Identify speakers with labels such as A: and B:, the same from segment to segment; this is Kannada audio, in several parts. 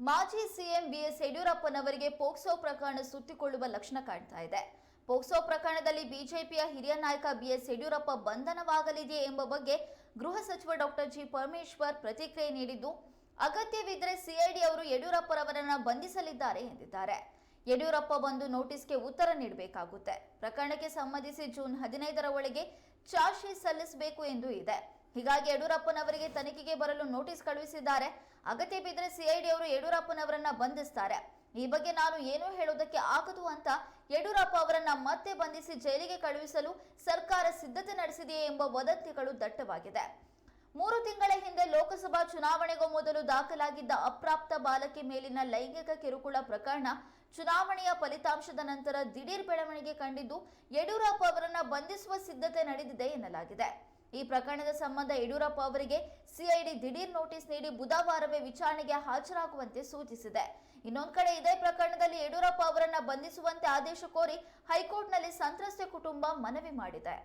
A: ಮಾಜಿ ಸಿಎಂ ಬಿಎಸ್ ಯಡಿಯೂರಪ್ಪನವರಿಗೆ ಪೋಕ್ಸೋ ಪ್ರಕರಣ ಸುತ್ತಿಕೊಳ್ಳುವ ಲಕ್ಷಣ ಕಾಣ್ತಾ ಇದೆ. ಪೋಕ್ಸೋ ಪ್ರಕರಣದಲ್ಲಿ ಬಿಜೆಪಿಯ ಹಿರಿಯ ನಾಯಕ ಬಿಎಸ್ ಯಡಿಯೂರಪ್ಪ ಬಂಧನವಾಗಲಿದೆಯೇ ಎಂಬ ಬಗ್ಗೆ ಗೃಹ ಸಚಿವ ಡಾಕ್ಟರ್ ಜಿ ಪರಮೇಶ್ವರ್ ಪ್ರತಿಕ್ರಿಯೆ ನೀಡಿದ್ದು ಅಗತ್ಯವಿದ್ದರೆ ಸಿಐಡಿ ಅವರು ಯಡಿಯೂರಪ್ಪರವರನ್ನ ಬಂಧಿಸಲಿದ್ದಾರೆ ಎಂದಿದ್ದಾರೆ. ಯಡಿಯೂರಪ್ಪ ಬಂದು ನೋಟಿಸ್ಗೆ ಉತ್ತರ ನೀಡಬೇಕಾಗುತ್ತೆ. ಪ್ರಕರಣಕ್ಕೆ ಸಂಬಂಧಿಸಿ ಜೂನ್ ಹದಿನೈದರ ಒಳಗೆ ಚಾರ್ಜ್ ಸಲ್ಲಿಸಬೇಕು ಎಂದು ಇದೆ. ಹೀಗಾಗಿ ಯಡಿಯೂರಪ್ಪನವರಿಗೆ ತನಿಖೆಗೆ ಬರಲು ನೋಟಿಸ್ ಕಳುಹಿಸಿದ್ದಾರೆ. ಅಗತ್ಯ ಬಿದ್ದರೆ ಸಿಐಡಿ ಅವರು ಯಡಿಯೂರಪ್ಪನವರನ್ನ ಬಂಧಿಸ್ತಾರೆ. ಈ ಬಗ್ಗೆ ನಾನು ಏನೂ ಹೇಳೋದಕ್ಕೆ ಆಗದು ಅಂತ ಯಡಿಯೂರಪ್ಪ ಅವರನ್ನ ಮತ್ತೆ ಬಂಧಿಸಿ ಜೈಲಿಗೆ ಕಳುಹಿಸಲು ಸರ್ಕಾರ ಸಿದ್ಧತೆ ನಡೆಸಿದೆಯೇ ಎಂಬ ವದಂತಿಗಳು ದಟ್ಟವಾಗಿದೆ. ಮೂರು ತಿಂಗಳ ಹಿಂದೆ ಲೋಕಸಭಾ ಚುನಾವಣೆಗೂ ಮೊದಲು ದಾಖಲಾಗಿದ್ದ ಅಪ್ರಾಪ್ತ ಬಾಲಕಿ ಮೇಲಿನ ಲೈಂಗಿಕ ಕಿರುಕುಳ ಪ್ರಕರಣ ಚುನಾವಣೆಯ ಫಲಿತಾಂಶದ ನಂತರ ದಿಢೀರ್ ಬೆಳವಣಿಗೆ ಕಂಡಿದ್ದು ಯಡಿಯೂರಪ್ಪ ಅವರನ್ನ ಬಂಧಿಸುವ ಸಿದ್ಧತೆ ನಡೆದಿದೆ ಎನ್ನಲಾಗಿದೆ. ಈ ಪ್ರಕರಣದ ಸಂಬಂಧ ಯಡಿಯೂರಪ್ಪ ಅವರಿಗೆ ಸಿಐಡಿ ದಿಢೀರ್ ನೋಟಿಸ್ ನೀಡಿ ಬುಧವಾರವೇ ವಿಚಾರಣೆಗೆ ಹಾಜರಾಗುವಂತೆ ಸೂಚಿಸಿದೆ. ಇನ್ನೊಂದು ಕಡೆ ಇದೇ ಪ್ರಕರಣದಲ್ಲಿ ಯಡಿಯೂರಪ್ಪ ಅವರನ್ನ ಬಂಧಿಸುವಂತೆ ಆದೇಶ ಕೋರಿ ಹೈಕೋರ್ಟ್ನಲ್ಲಿ ಸಂತ್ರಸ್ತೆ ಕುಟುಂಬ ಮನವಿ ಮಾಡಿದೆ.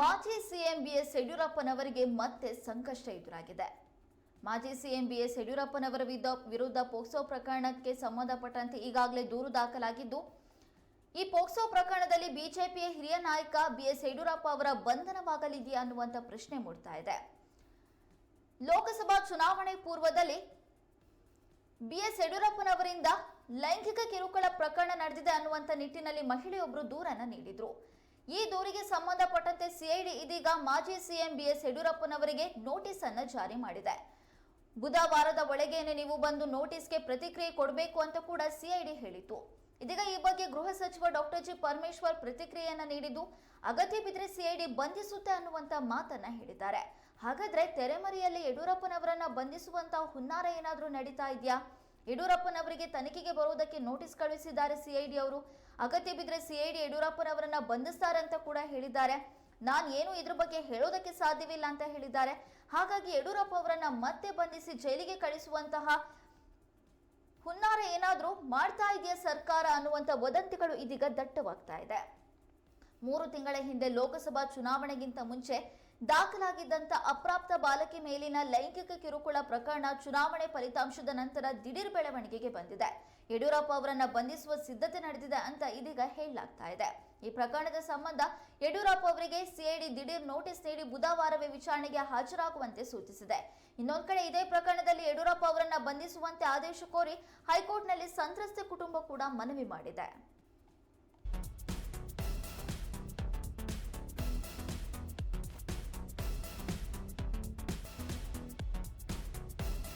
A: ಮಾಜಿ ಸಿಎಂ ಬಿಎಸ್ ಯಡಿಯೂರಪ್ಪನವರಿಗೆ ಮತ್ತೆ ಸಂಕಷ್ಟ ಎದುರಾಗಿದೆ. ಮಾಜಿ ಸಿಎಂ ಬಿಎಸ್ ಯಡಿಯೂರಪ್ಪನವರ ವಿರುದ್ಧ ಪೋಕ್ಸೋ ಪ್ರಕರಣಕ್ಕೆ ಸಂಬಂಧಪಟ್ಟಂತೆ ಈಗಾಗಲೇ ದೂರು ದಾಖಲಾಗಿದ್ದು, ಈ ಪೋಕ್ಸೋ ಪ್ರಕರಣದಲ್ಲಿ ಬಿಜೆಪಿಯ ಹಿರಿಯ ನಾಯಕ ಬಿಎಸ್ ಯಡಿಯೂರಪ್ಪ ಅವರ ಬಂಧನವಾಗಲಿದೆಯಾ ಅನ್ನುವಂಥ ಪ್ರಶ್ನೆ ಮೂಡ್ತಾ ಇದೆ. ಲೋಕಸಭಾ ಚುನಾವಣೆ ಪೂರ್ವದಲ್ಲಿ ಬಿಎಸ್ ಯಡಿಯೂರಪ್ಪನವರಿಂದ ಲೈಂಗಿಕ ಕಿರುಕುಳ ಪ್ರಕರಣ ನಡೆದಿದೆ ಅನ್ನುವಂಥ ನಿಟ್ಟಿನಲ್ಲಿ ಮಹಿಳೆಯೊಬ್ಬರು ದೂರನ್ನು ನೀಡಿದ್ರು. ಈ ದೂರಿಗೆ ಸಂಬಂಧಪಟ್ಟಂತೆ ಸಿಐಡಿ ಇದೀಗ ಮಾಜಿ ಸಿಎಂ ಬಿಎಸ್ ಯಡಿಯೂರಪ್ಪನವರಿಗೆ ನೋಟಿಸ್ ಅನ್ನು ಜಾರಿ ಮಾಡಿದೆ. ಬುಧವಾರದ ಒಳಗೇನೆ ನೀವು ಬಂದು ನೋಟಿಸ್ಗೆ ಪ್ರತಿಕ್ರಿಯೆ ಕೊಡಬೇಕು ಅಂತ ಕೂಡ ಸಿಐಡಿ ಹೇಳಿತು ಇದೀಗ ಈ ಬಗ್ಗೆ ಗೃಹ ಸಚಿವ ಡಾಕ್ಟರ್ ಜಿ ಪರಮೇಶ್ವರ್ ಪ್ರತಿಕ್ರಿಯೆಯನ್ನ ನೀಡಿದ್ದು, ಅಗತ್ಯ ಬಿದ್ದರೆ ಸಿಐಡಿ ಬಂಧಿಸುತ್ತೆ ಅನ್ನುವಂತ ಮಾತನ್ನ ಹೇಳಿದ್ದಾರೆ. ಹಾಗಾದ್ರೆ ತೆರೆಮರೆಯಲ್ಲಿ ಯಡಿಯೂರಪ್ಪನವರನ್ನ ಬಂಧಿಸುವಂತ ಹುನ್ನಾರ ಏನಾದರೂ ನಡೀತಾ ಇದೆಯಾ? ಯಡಿಯೂರಪ್ಪನವರಿಗೆ ತನಿಖೆಗೆ ಬರುವುದಕ್ಕೆ ನೋಟಿಸ್ ಕಳುಹಿಸಿದ್ದಾರೆ ಸಿಐಡಿ ಅವರು. ಅಗತ್ಯ ಬಿದ್ದರೆ ಸಿಐಡಿ ಯಡಿಯೂರಪ್ಪನವರನ್ನ ಬಂಧಿಸ್ತಾರೆ ಅಂತ ಕೂಡ ಹೇಳಿದ್ದಾರೆ. ನಾನು ಏನು ಇದ್ರ ಬಗ್ಗೆ ಹೇಳೋದಕ್ಕೆ ಸಾಧ್ಯವಿಲ್ಲ ಅಂತ ಹೇಳಿದ್ದಾರೆ. ಹಾಗಾಗಿ ಯಡಿಯೂರಪ್ಪ ಅವರನ್ನ ಮತ್ತೆ ಬಂಧಿಸಿ ಜೈಲಿಗೆ ಕಳಿಸುವಂತಹ ಹುನ್ನಾರ ಏನಾದರೂ ಮಾಡ್ತಾ ಇದೆಯಾ ಸರ್ಕಾರ ಅನ್ನುವಂಥ ವದಂತಿಗಳು ಇದೀಗ ದಟ್ಟವಾಗ್ತಾ ಇದೆ. ಮೂರು ತಿಂಗಳ ಹಿಂದೆ ಲೋಕಸಭಾ ಚುನಾವಣೆಗಿಂತ ಮುಂಚೆ ದಾಖಲಾಗಿದ್ದಂಥ ಅಪ್ರಾಪ್ತ ಬಾಲಕಿ ಮೇಲಿನ ಲೈಂಗಿಕ ಕಿರುಕುಳ ಪ್ರಕರಣ ಚುನಾವಣೆ ಫಲಿತಾಂಶದ ನಂತರ ದಿಢೀರ್ ಬೆಳವಣಿಗೆಗೆ ಬಂದಿದೆ. ಯಡಿಯೂರಪ್ಪ ಅವರನ್ನ ಬಂಧಿಸುವ ಸಿದ್ಧತೆ ನಡೆದಿದೆ ಅಂತ ಇದೀಗ ಹೇಳಲಾಗ್ತಾ ಇದೆ. ಈ ಪ್ರಕರಣದ ಸಂಬಂಧ ಯಡಿಯೂರಪ್ಪ ಅವರಿಗೆ ಸಿಐಡಿ ದಿಢೀರ್ ನೋಟಿಸ್ ನೀಡಿ ಬುಧವಾರವೇ ವಿಚಾರಣೆಗೆ ಹಾಜರಾಗುವಂತೆ ಸೂಚಿಸಿದೆ. ಇನ್ನೊಂದು ಕಡೆ ಇದೇ ಪ್ರಕರಣದಲ್ಲಿ ಯಡಿಯೂರಪ್ಪ ಅವರನ್ನ ಬಂಧಿಸುವಂತೆ ಆದೇಶ ಕೋರಿ ಹೈಕೋರ್ಟ್ನಲ್ಲಿ ಸಂತ್ರಸ್ತೆ ಕುಟುಂಬ ಕೂಡ ಮನವಿ ಮಾಡಿದೆ.